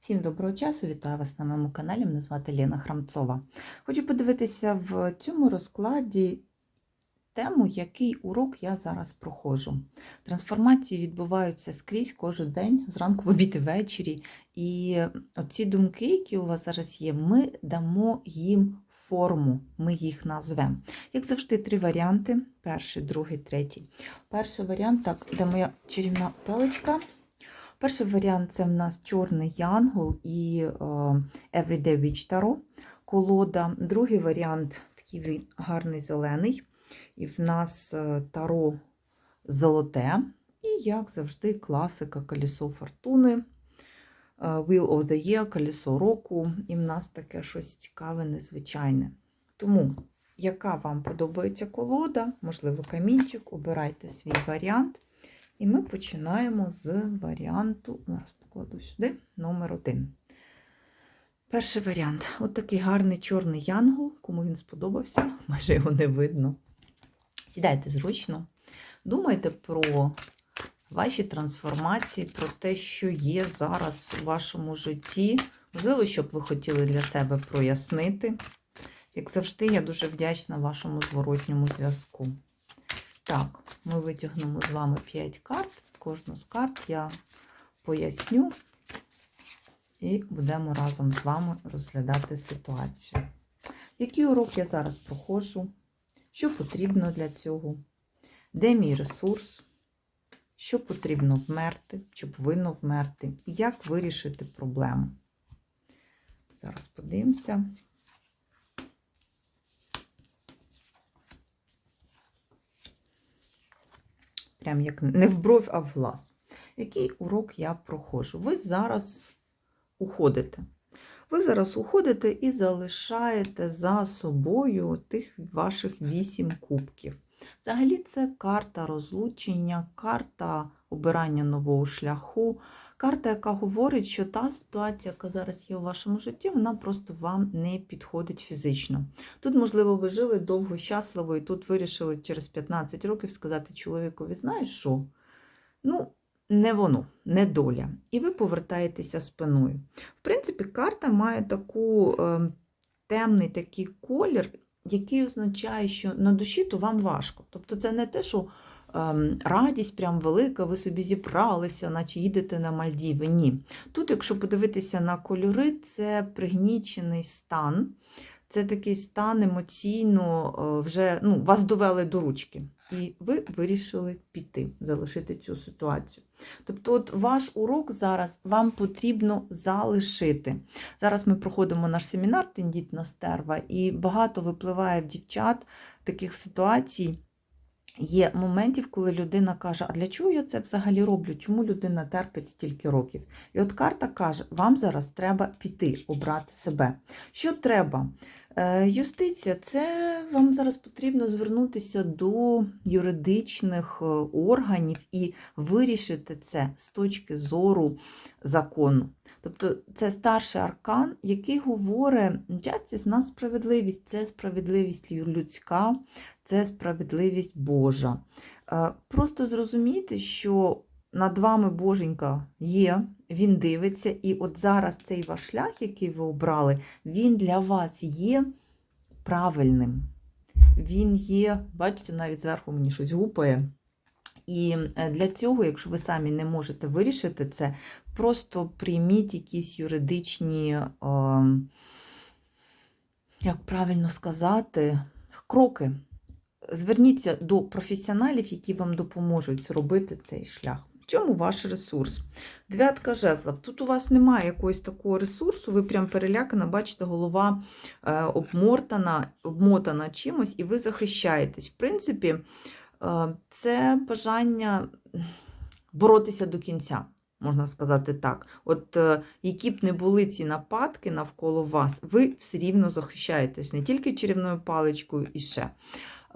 Всім доброго часу, вітаю вас на моєму каналі. Мене звати Лена Храмцова. Хочу подивитися в цьому розкладі тему, який урок я зараз проходжу. Трансформації відбуваються скрізь кожен день, зранку в обід і ввечері. І оці думки, які у вас зараз є, ми дамо їм форму, ми їх назвемо. Як завжди, три варіанти: перший, другий, третій. Перший варіант, так, де моя чарівна паличка. Перший варіант це в нас чорний янгол і е, Everyday Witch Tarot колода. Другий варіант такий він гарний зелений. І в нас е, таро золоте. І, як завжди, класика колесо фортуни, е, Wheel of the Year, колесо року. І в нас таке щось цікаве, незвичайне. Тому, яка вам подобається колода, можливо, камінчик, обирайте свій варіант. І ми починаємо з варіанту, зараз покладу сюди, номер один. Перший варіант. От такий гарний чорний янгол. Кому він сподобався, майже його не видно. Сідайте зручно. Думайте про ваші трансформації, про те, що є зараз у вашому житті. Можливо, що б ви хотіли для себе прояснити. Як завжди, я дуже вдячна вашому зворотньому зв'язку. Так, ми витягнемо з вами 5 карт. Кожну з карт я поясню і будемо разом з вами розглядати ситуацію. Який урок я зараз проходжу? Що потрібно для цього? Де мій ресурс? Що потрібно вмерти, чи повинно вмерти? І як вирішити проблему? Зараз подивимося. Прям як не в бровь, а в глаз. Який урок я проходжу? Ви зараз уходите. Ви зараз уходите і залишаєте за собою тих ваших вісім кубків. Взагалі, це карта розлучення, карта обирання нового шляху, карта, яка говорить, що та ситуація, яка зараз є у вашому житті, вона просто вам не підходить фізично. Тут, можливо, ви жили довго, щасливо, і тут вирішили через 15 років сказати чоловікові, знаєш що? Ну, не воно, не доля. І ви повертаєтеся спиною. В принципі, карта має таку е, темний такий колір, який означає, що на душі то вам важко. Тобто, це не те, що радість прям велика, ви собі зібралися, наче їдете на Мальдіви. Ні. Тут, якщо подивитися на кольори, це пригнічений стан. Це такий стан емоційно е, вже ну, вас довели до ручки. І ви вирішили піти, залишити цю ситуацію. Тобто, от ваш урок зараз вам потрібно залишити. Зараз ми проходимо наш семінар Тендітна стерва, і багато випливає в дівчат таких ситуацій. Є моментів, коли людина каже, а для чого я це взагалі роблю? Чому людина терпить стільки років? І от карта каже, вам зараз треба піти, обрати себе. Що треба? Е, Юстиція, це вам зараз потрібно звернутися до юридичних е, органів і вирішити це з точки зору закону. Тобто це старший аркан, який говорить, justice в нас справедливість, це справедливість людська, це справедливість Божа. Е, Просто зрозумійте, що над вами Боженька є, він дивиться, і от зараз цей ваш шлях, який ви обрали, він для вас є правильним. Він є, бачите, навіть зверху мені щось гупає. І е, для цього, якщо ви самі не можете вирішити це, просто прийміть якісь юридичні, е, як правильно сказати, кроки. Зверніться до професіоналів, які вам допоможуть зробити цей шлях. В чому ваш ресурс? Дев'ятка жезлов. Тут у вас немає якогось такого ресурсу, ви прям перелякана, бачите, голова е, обмотана, обмотана чимось, і ви захищаєтесь. В принципі, е, це бажання боротися до кінця, можна сказати так. От е, які б не були ці нападки навколо вас, ви все рівно захищаєтесь не тільки чарівною паличкою і ще.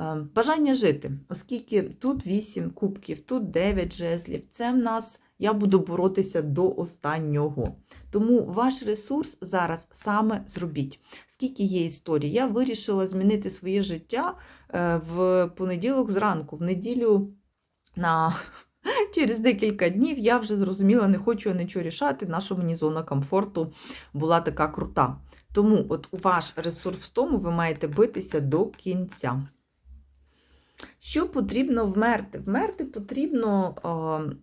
Е, Бажання жити, оскільки тут 8 кубків, тут 9 жезлів, це в нас я буду боротися до останнього. Тому ваш ресурс зараз саме зробіть. Скільки є історій, я вирішила змінити своє життя е, в понеділок зранку, в неділю на Через декілька днів я вже зрозуміла, не хочу я нічого рішати, наша мені зона комфорту була така крута. Тому от ваш ресурс в тому ви маєте битися до кінця. Що потрібно вмерти? Вмерти потрібно е,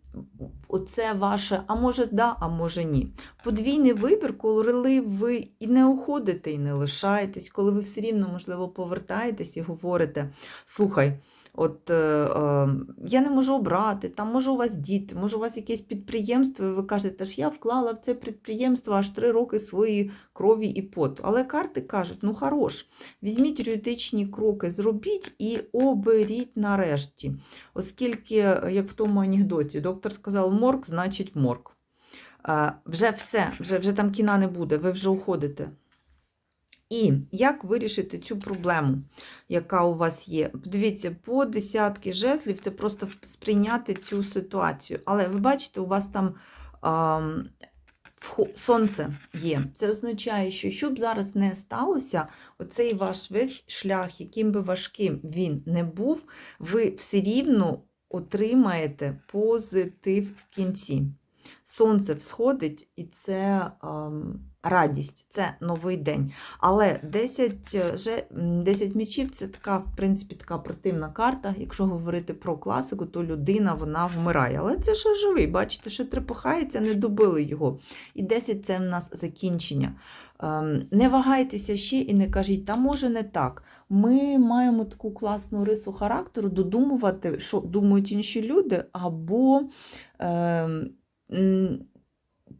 оце ваше, а може да, а може ні. Подвійний вибір, коли ви і не уходите, і не лишаєтесь, коли ви все рівно, можливо, повертаєтесь і говорите: слухай, от е, е, я не можу обрати, там може у вас діти, може у вас якесь підприємство, і ви кажете, ж я вклала в це підприємство аж три роки свої крові і поту. Але карти кажуть, ну хорош, візьміть юридичні кроки, зробіть і оберіть нарешті. Оскільки, як в тому анекдоті, доктор сказав морг, значить в морг. Е, Вже все, вже, вже там кіна не буде, ви вже уходите. І як вирішити цю проблему, яка у вас є? Подивіться, по десятки жезлів це просто сприйняти цю ситуацію. Але ви бачите, у вас там а, сонце є. Це означає, що щоб зараз не сталося, оцей ваш весь шлях, яким би важким він не був, ви все рівно отримаєте позитив в кінці. Сонце всходить, і це радість, це новий день. Але 10 10 мічів це така, в принципі, така противна карта. Якщо говорити про класику, то людина вона вмирає. Але це ще живий, бачите, що трепахається, не добили його. І 10 це в нас закінчення. Ем, не вагайтеся ще і не кажіть, та може не так. Ми маємо таку класну рису характеру додумувати, що думають інші люди, або. Ем,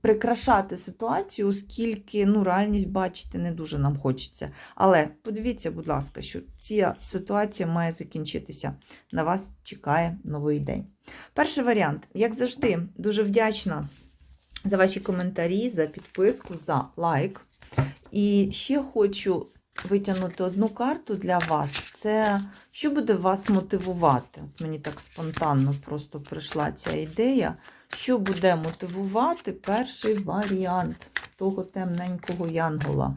прикрашати ситуацію, оскільки ну, реальність бачити не дуже нам хочеться. Але подивіться, будь ласка, що ця ситуація має закінчитися. На вас чекає новий день. Перший варіант, як завжди, дуже вдячна за ваші коментарі, за підписку, за лайк. І ще хочу. Витягнути одну карту для вас, це що буде вас мотивувати. От Мені так спонтанно просто прийшла ця ідея. Що буде мотивувати перший варіант того темненького янгола?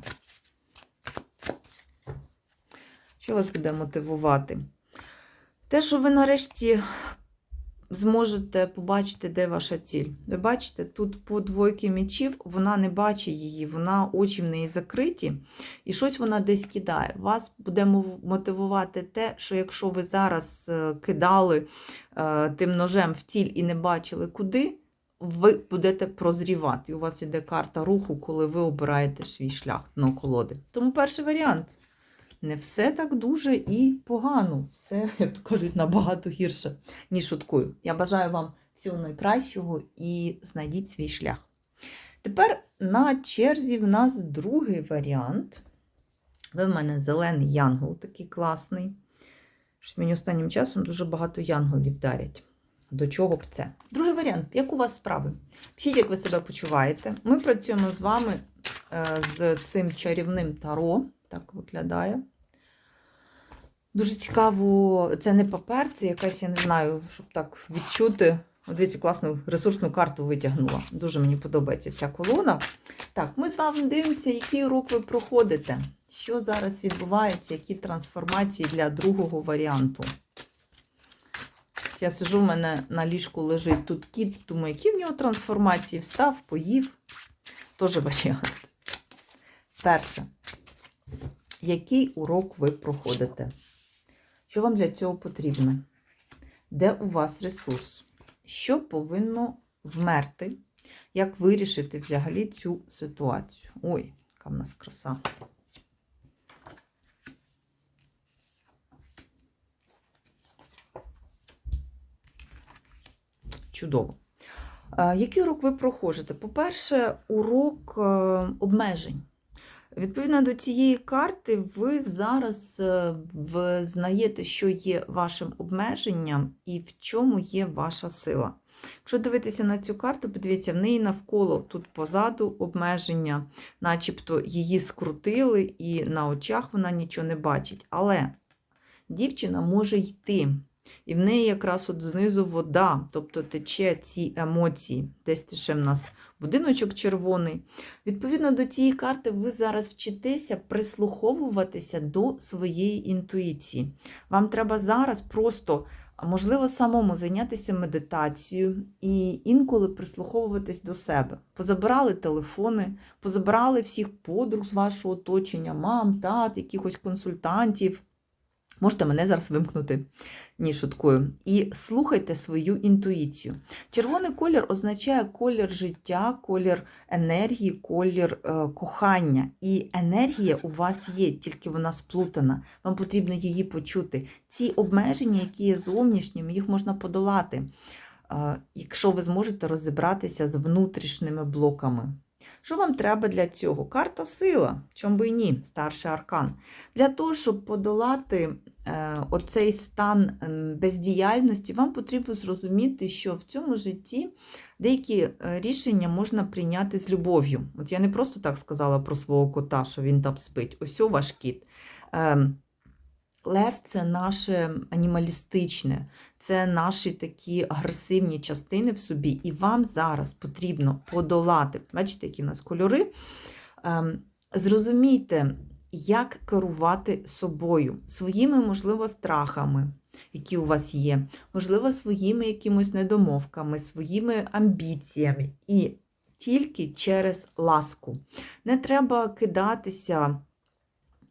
Що вас буде мотивувати? Те, що ви нарешті зможете побачити, де ваша ціль. Ви бачите, тут по двойки мечів вона не бачить її, вона очі в неї закриті, і щось вона десь кидає. Вас буде мотивувати те, що якщо ви зараз е, кидали е, тим ножем в ціль і не бачили куди, ви будете прозрівати. І у вас іде карта руху, коли ви обираєте свій шлях на колоди. Тому перший варіант. Не все так дуже і погано. Все, як то кажуть, набагато гірше, ніж шуткую. Я бажаю вам всього найкращого і знайдіть свій шлях. Тепер на черзі в нас другий варіант. Ви в мене зелений янгол такий класний. Що Мені останнім часом дуже багато янголів дарять. До чого б це? Другий варіант, як у вас справи? Пишіть, як ви себе почуваєте. Ми працюємо з вами е, з цим чарівним таро. Так виглядає. Дуже цікаво, це не папер, це якась, я не знаю, щоб так відчути. От дивіться, класну ресурсну карту витягнула. Дуже мені подобається ця колона. Так, ми з вами дивимося, який урок ви проходите. Що зараз відбувається, які трансформації для другого варіанту. Я сижу, в мене на ліжку лежить тут кіт, думаю, які в нього трансформації встав, поїв. Теж варіант. Перше. Який урок ви проходите? Що вам для цього потрібно? Де у вас ресурс? Що повинно вмерти? Як вирішити взагалі цю ситуацію? Ой, яка в нас краса. Чудово. Який урок ви проходите? По-перше, урок е, обмежень. Відповідно до цієї карти, ви зараз е, знаєте, що є вашим обмеженням і в чому є ваша сила. Якщо дивитися на цю карту, подивіться, в неї навколо тут позаду обмеження, начебто її скрутили, і на очах вона нічого не бачить. Але дівчина може йти. І в неї якраз от знизу вода, тобто тече ці емоції. Десь ще в нас будиночок червоний. Відповідно до цієї карти, ви зараз вчитеся прислуховуватися до своєї інтуїції. Вам треба зараз просто можливо, самому зайнятися медитацією і інколи прислуховуватись до себе. Позабирали телефони, позабирали всіх подруг з вашого оточення, мам, тат, якихось консультантів. Можете мене зараз вимкнути, ні, шуткую. І слухайте свою інтуїцію. Червоний колір означає колір життя, колір енергії, колір е, кохання. І енергія у вас є, тільки вона сплутана. Вам потрібно її почути. Ці обмеження, які є зовнішніми, їх можна подолати, е, якщо ви зможете розібратися з внутрішніми блоками. Що вам треба для цього? Карта сила, чом би і ні, старший аркан. Для того, щоб подолати е, оцей стан ем, бездіяльності, вам потрібно зрозуміти, що в цьому житті деякі е, рішення можна прийняти з любов'ю. От я не просто так сказала про свого кота, що він там спить. Ось ваш кіт. Лев це наше анімалістичне, це наші такі агресивні частини в собі, і вам зараз потрібно подолати. Бачите, які в нас кольори. Ем, Зрозумійте, як керувати собою, своїми, можливо, страхами, які у вас є, можливо, своїми якимось недомовками, своїми амбіціями. І тільки через ласку. Не треба кидатися,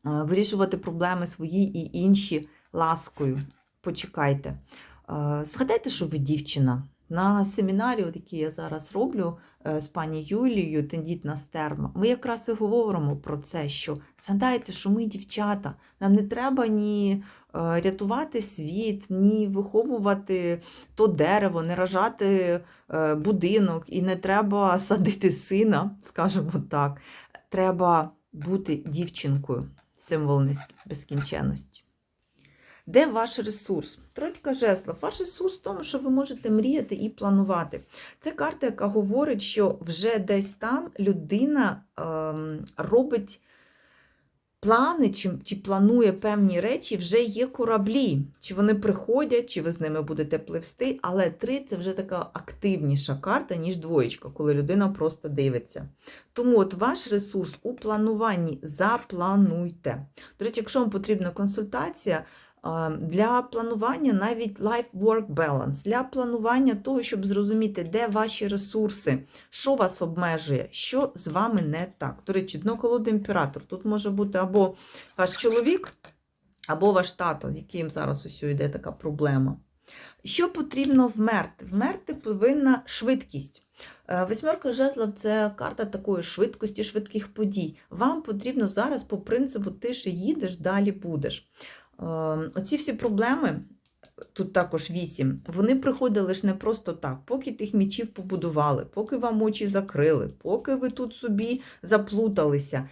вирішувати проблеми свої і інші ласкою. Почекайте. Е, Згадайте, що ви дівчина. На семінарі, от який я зараз роблю е, з пані Юлією, тендітна стерма, ми якраз і говоримо про це, що згадайте, що ми дівчата, нам не треба ні е, рятувати світ, ні виховувати то дерево, не ражати е, будинок, і не треба садити сина, скажімо так. Треба бути дівчинкою, символ безкінченності. Де ваш ресурс? Тройка жесла. Ваш ресурс в тому, що ви можете мріяти і планувати. Це карта, яка говорить, що вже десь там людина ем, робить плани, чи, чи планує певні речі, вже є кораблі. Чи вони приходять, чи ви з ними будете пливсти. Але три це вже така активніша карта, ніж двоєчка, коли людина просто дивиться. Тому от ваш ресурс у плануванні заплануйте. До речі, якщо вам потрібна консультація, для планування навіть life-work balance, для планування того, щоб зрозуміти, де ваші ресурси, що вас обмежує, що з вами не так. До речі, дно колоди імператор. Тут може бути або ваш чоловік, або ваш тато, з яким зараз усю йде така проблема. Що потрібно вмерти? Вмерти повинна швидкість. Е, Восьмерка жезлов це карта такої швидкості, швидких подій. Вам потрібно зараз по принципу ти ще їдеш, далі будеш. Е, Оці всі проблеми, тут також вісім, вони приходили ж не просто так, поки тих мічів побудували, поки вам очі закрили, поки ви тут собі заплуталися.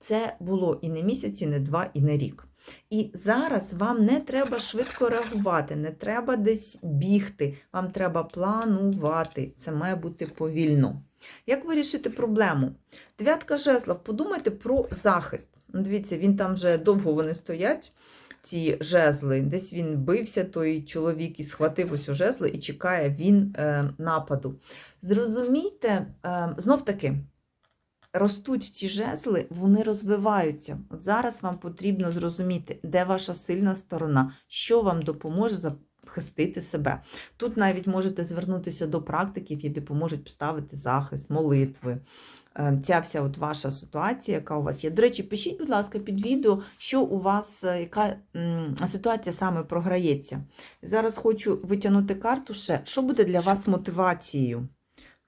Це було і не місяць, і не два, і не рік. І зараз вам не треба швидко реагувати, не треба десь бігти, вам треба планувати. Це має бути повільно. Як вирішити проблему? Дев'ятка жезлов, подумайте про захист. Дивіться, він там вже довго вони стоять, ці жезли. Десь він бився, той чоловік і схватив ось у жезли і чекає він е, нападу. Зрозумійте, е, знов таки, ростуть ці жезли, вони розвиваються. От зараз вам потрібно зрозуміти, де ваша сильна сторона, що вам допоможе захистити себе. Тут навіть можете звернутися до практиків, які допоможуть поставити захист, молитви. Е, Ця вся от ваша ситуація, яка у вас є. До речі, пишіть, будь ласка, під відео, що у вас, е, яка ситуація саме програється. Зараз хочу витягнути карту ще. Що буде для вас мотивацією?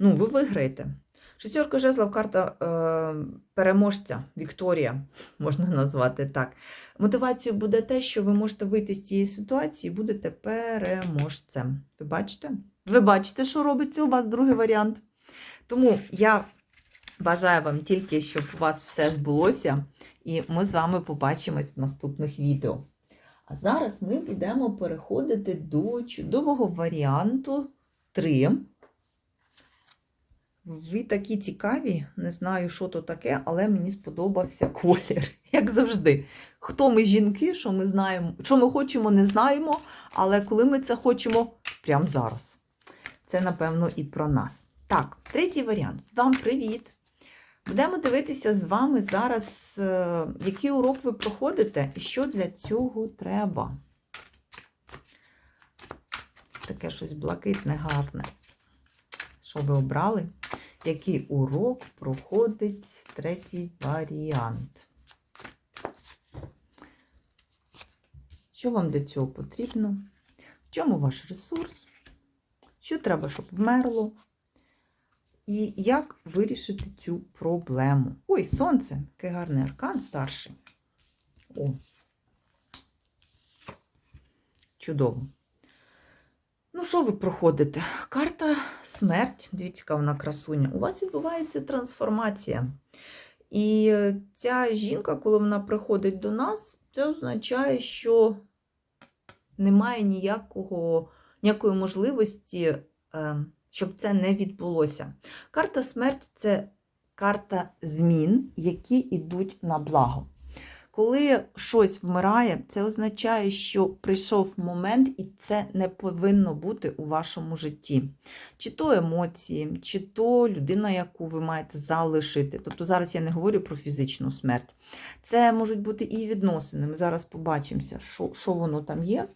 Ну, ви виграєте. Шестерка жезлов карта е, переможця, Вікторія, можна назвати так. Мотивацією буде те, що ви можете вийти з цієї ситуації і будете переможцем. Ви бачите? Ви бачите, що робиться у вас другий варіант. Тому я бажаю вам тільки, щоб у вас все збулося, і ми з вами побачимось в наступних відео. А зараз ми будемо переходити до чудового варіанту 3. Ви такі цікаві, не знаю, що то таке, але мені сподобався колір, як завжди. Хто ми жінки, що ми знаємо, що ми хочемо, не знаємо, але коли ми це хочемо прямо зараз. Це, напевно, і про нас. Так, третій варіант. Вам привіт! Будемо дивитися з вами зараз, е, який урок ви проходите і що для цього треба. таке щось блакитне, гарне. Що ви обрали? Який урок проходить третій варіант? Що вам для цього потрібно? В чому ваш ресурс? Що треба, щоб вмерло? І як вирішити цю проблему? Ой, сонце, який гарний аркан старший. О. Чудово. Ну, що ви проходите? Карта смерть. Дивіться, вона красуня. У вас відбувається трансформація. І ця жінка, коли вона приходить до нас, це означає, що немає ніякого, ніякої можливості, е, щоб це не відбулося. Карта смерть це карта змін, які йдуть на благо. Коли щось вмирає, це означає, що прийшов момент, і це не повинно бути у вашому житті. Чи то емоції, чи то людина, яку ви маєте залишити. Тобто зараз я не говорю про фізичну смерть. Це можуть бути і відносини. Ми зараз побачимося, що, що воно там є.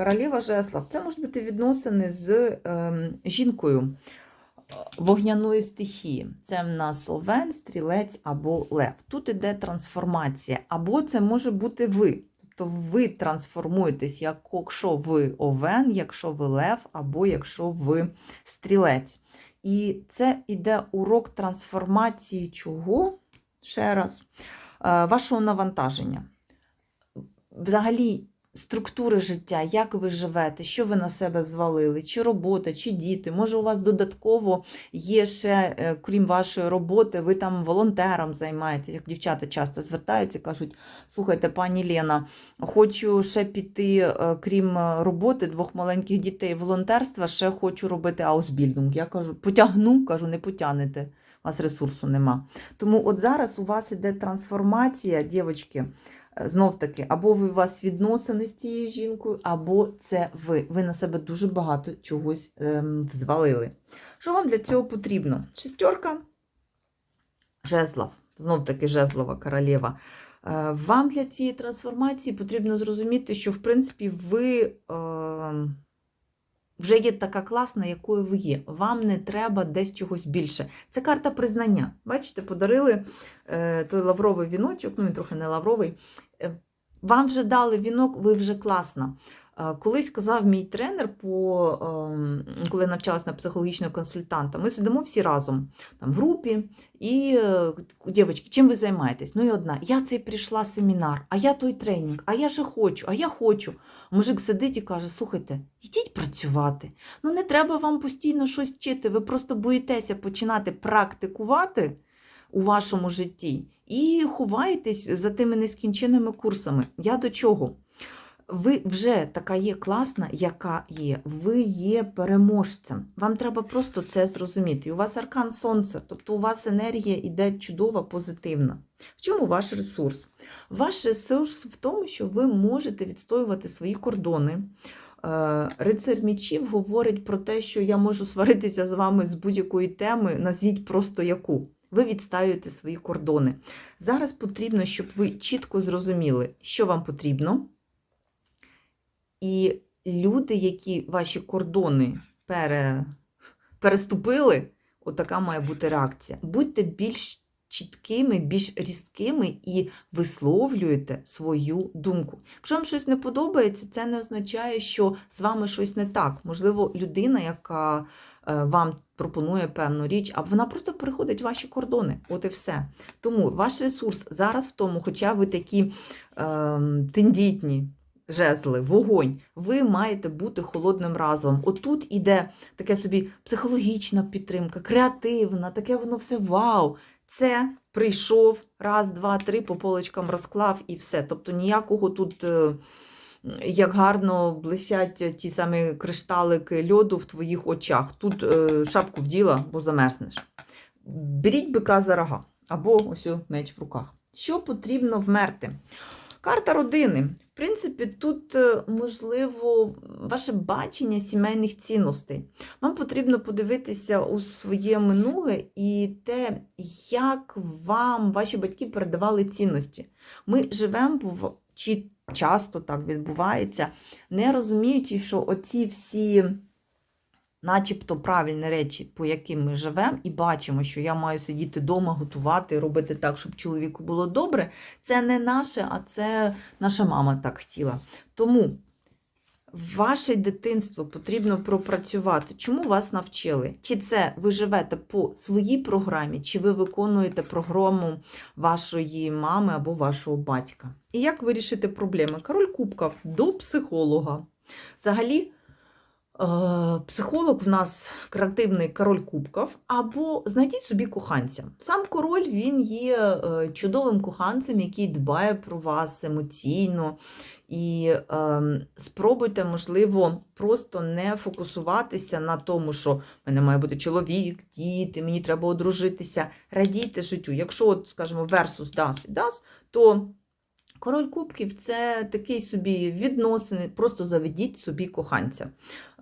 Королева Жеслав. Це можуть бути відносини з ем, жінкою вогняної стихії. Це в нас овен, стрілець або лев. Тут іде трансформація. Або це може бути ви. Тобто ви трансформуєтесь, якщо ви овен, якщо ви лев, або якщо ви стрілець. І це іде урок трансформації чого? Ще раз, Е, вашого навантаження. Взагалі, структури життя, як ви живете, що ви на себе звалили, чи робота, чи діти. Може, у вас додатково є ще, е, крім вашої роботи, ви там волонтером займаєтесь, як дівчата часто звертаються кажуть: слухайте, пані Лена, хочу ще піти, е, крім е, роботи, двох маленьких дітей, волонтерства, ще хочу робити аусбільдинг. Я кажу, потягну, кажу, не потягнете. У вас ресурсу нема. Тому от зараз у вас іде трансформація, дівчатки, знов таки, або ви у вас відносини з цією жінкою, або це ви. Ви на себе дуже багато чогось ем, взвалили. Що вам для цього потрібно? Шестерка, жезлов, знов таки жезлова королева. Е, Вам для цієї трансформації потрібно зрозуміти, що в принципі ви. Е, вже є така класна, якою ви є. Вам не треба десь чогось більше. Це карта признання. Бачите, подарили е, той лавровий віночок, ну він трохи не лавровий. Е, вам вже дали вінок, ви вже класна. Колись казав мій тренер, по, ем, коли навчалась на психологічного консультанта, ми сидимо всі разом там, в групі, і е, дівчатки, чим ви займаєтесь? Ну і одна, я цей прийшла семінар, а я той тренінг, а я же хочу, а я хочу. Мужик сидить і каже: слухайте, йдіть працювати. Ну не треба вам постійно щось вчити. Ви просто боїтеся починати практикувати у вашому житті і ховаєтесь за тими нескінченими курсами. Я до чого? Ви вже така є класна, яка є. Ви є переможцем. Вам треба просто це зрозуміти. У вас аркан сонця, тобто у вас енергія іде чудова, позитивна. В чому ваш ресурс? Ваш ресурс в тому, що ви можете відстоювати свої кордони. Е, Рицар мічів говорить про те, що я можу сваритися з вами з будь-якої теми, назвіть просто яку. Ви відстаюєте свої кордони. Зараз потрібно, щоб ви чітко зрозуміли, що вам потрібно. І люди, які ваші кордони пере... переступили, отака має бути реакція. Будьте більш чіткими, більш різкими і висловлюєте свою думку. Якщо вам щось не подобається, це не означає, що з вами щось не так. Можливо, людина, яка е, вам пропонує певну річ, а вона просто переходить ваші кордони. От і все. Тому ваш ресурс зараз в тому, хоча ви такі е, тендітні. Жезли, вогонь, ви маєте бути холодним разом. Отут іде таке собі психологічна підтримка, креативна, таке воно все вау. Це прийшов раз, два, три, по полочкам розклав і все. Тобто ніякого тут, е, як гарно блищать ті самі кришталики льоду в твоїх очах. Тут е, шапку вділа, бо замерзнеш. Беріть бика за рога, або ось меч в руках. Що потрібно вмерти? Карта родини. Принципі, тут е, можливо ваше бачення сімейних цінностей. Вам потрібно подивитися у своє минуле і те, як вам ваші батьки передавали цінності. Ми живемо чи часто так відбувається, не розуміючи, що оці всі. Начебто правильні речі, по яким ми живемо, і бачимо, що я маю сидіти вдома, готувати, робити так, щоб чоловіку було добре. Це не наше, а це наша мама так хотіла. Тому ваше дитинство потрібно пропрацювати. Чому вас навчили? Чи це ви живете по своїй програмі, чи ви виконуєте програму вашої мами або вашого батька? І як вирішити проблеми? Король Кубків до психолога. Взагалі. Е, Психолог в нас креативний король кубків, або знайдіть собі коханця. Сам король він є е, чудовим коханцем, який дбає про вас емоційно. І е, спробуйте, можливо, просто не фокусуватися на тому, що в мене має бути чоловік, діти, мені треба одружитися. Радійте життю. Якщо, от, скажімо, версус дас і дас, то Король Кубків це такий собі відносини, просто заведіть собі коханця.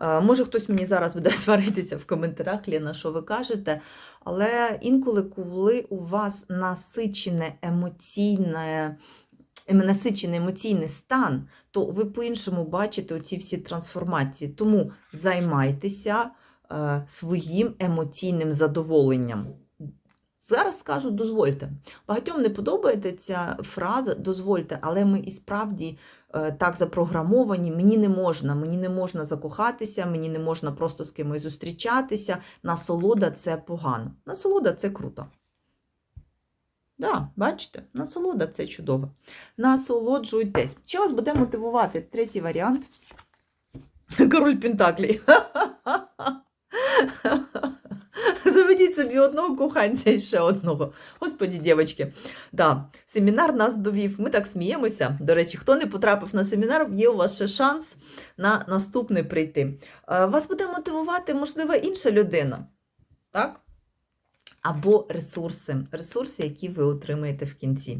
Е, Може, хтось мені зараз буде сваритися в коментарях, Ліна, що ви кажете, але інколи, коли у вас насичене емоційне, ем, насичений емоційний стан, то ви по-іншому бачите оці всі трансформації. Тому займайтеся е, своїм емоційним задоволенням. Зараз скажу, дозвольте. Багатьом не подобається ця фраза дозвольте, але ми і справді е, так запрограмовані. Мені не можна, мені не можна закохатися, мені не можна просто з кимось зустрічатися. Насолода це погано. Насолода це круто. Да, бачите, насолода це чудово. Насолоджуйтесь. Що вас буде мотивувати? Третій варіант. Король Пентаклі. Заведіть собі одного коханця і ще одного. Господі, дівчатки. Да, семінар нас довів. Ми так сміємося. До речі, хто не потрапив на семінар, є у вас ще шанс на наступний прийти. Е, Вас буде мотивувати, можливо, інша людина. Так? Або ресурси, ресурси, які ви отримаєте в кінці.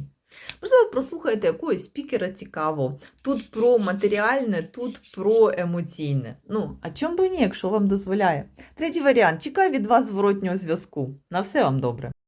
Можливо, прослухаєте якогось спікера цікаво. Тут про матеріальне, тут про емоційне. Ну, а чому би ні, якщо вам дозволяє? Третій варіант. Чекаю від вас зворотнього зв'язку. На все вам добре.